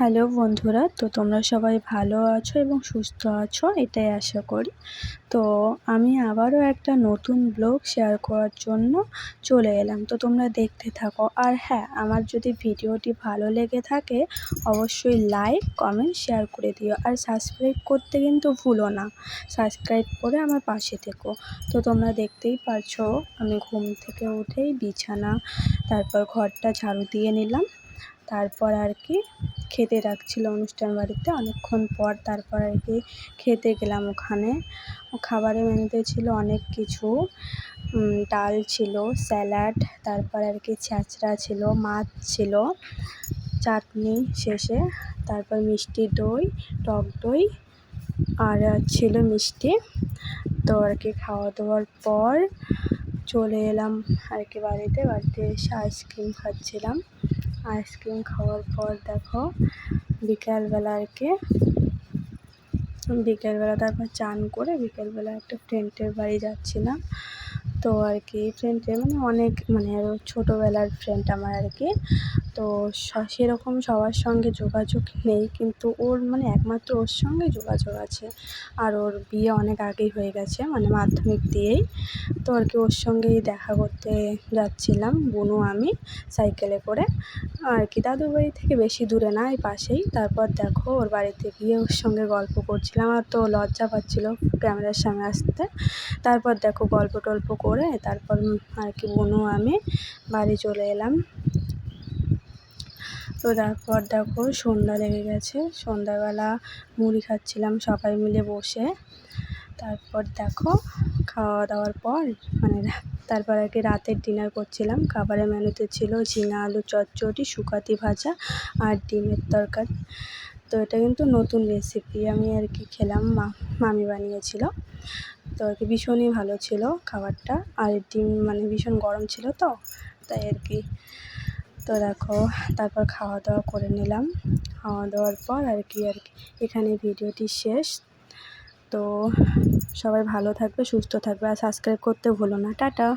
Hello বন্ধুরা, তো তোমরা সবাই ভালো আছো এবং সুস্থ আছো? এটাই আশা করি। তো আমি আবারও একটা নতুন ব্লগ শেয়ার করার জন্য চলে এলাম। তো তোমরা দেখতে থাকো। আর হ্যাঁ আমার যদি ভিডিওটি ভালো লেগে থাকে, অবশ্যই লাইক কমেন্ট শেয়ার করে দিও। আর সাবস্ক্রাইব করতে কিন্তু ভুলো না। সাবস্ক্রাইব করে আমার পাশে থেকো। তো তোমরা দেখতেই পারছ, আমি ঘুম থেকে উঠেই বিছানা, তারপর ঘরটা ঝাড়ু দিয়ে নিলাম। তারপর আর কি খেতে ডাকছিল অনুষ্ঠান বাড়িতে। অনেকক্ষণ পর তারপর আর কি খেতে গেলাম ওখানে। খাবারের মেনুতে ছিল অনেক কিছু। ডাল ছিল, স্যালাড, তারপর আর কি ছ্যাঁচড়া ছিল, মাছ ছিল, চাটনি শেষে, তারপর মিষ্টি দই, টক দই, আর ছিল মিষ্টি। তো আর কি খাওয়া দাওয়ার পর চলে এলাম আর কি বাড়িতে। বাড়িতে এসে আইসক্রিম খাচ্ছিলাম। আইসক্রিম খাওয়ার পর দেখো বিকালবেলা আর কি বিকেলবেলা তারপর চান করে বিকেলবেলা একটা ফ্রেন্ডের বাড়ি যাচ্ছিলাম। তো আর কি ফ্রেন্ডের মানে অনেক মানে আরও ছোটোবেলার ফ্রেন্ড আমার আর কি তো সেরকম সবার সঙ্গে যোগাযোগ নেই, কিন্তু ওর মানে একমাত্র ওর সঙ্গে যোগাযোগ আছে। আর ওর বিয়ে অনেক আগেই হয়ে গেছে মানে মাধ্যমিক দিয়েই। তো আর কি ওর সঙ্গেই দেখা করতে যাচ্ছিলাম, বুনু, আমি সাইকেলে করে। আর কি দাদুর বাড়ি থেকে বেশি দূরে না, এই পাশেই। তারপর দেখো, ওর বাড়িতে গিয়ে ওর সঙ্গে গল্প করছিলাম, আর তো লজ্জা পাচ্ছিলো ক্যামেরার সামনে আসতে। তারপর দেখো গল্প টল্প করে তারপর আর কি বোনও আমি বাড়ি চলে এলাম। তো তারপর দেখো সন্ধ্যা লেগে গেছে। সন্ধ্যাবেলা মুড়ি খাচ্ছিলাম সবাই মিলে বসে। তারপর দেখো খাওয়া দাওয়ার পর মানে তারপর আর কি রাতের ডিনার করছিলাম। খাবারের মেনুতে ছিল ঝিঙা আলু, চচ্চড়ি, শুকাতি ভাজা আর ডিমের তরকারি। তো এটা কিন্তু নতুন রেসিপি আমি আর কি খেলাম মামি বানিয়েছিল। তো আর কি ভীষণই ভালো ছিল খাবারটা। আর ডিম মানে ভীষণ গরম ছিল তো, তাই আর কি। তো দেখো, তারপর খাওয়া দাওয়া করে নিলাম। খাওয়া দাওয়ার পর আর কি আর কি। এখানে ভিডিওটি শেষ। তো সবাই ভালো থাকবে, সুস্থ থাকবে। আর সাবস্ক্রাইব করতে ভুলো না। টাটা!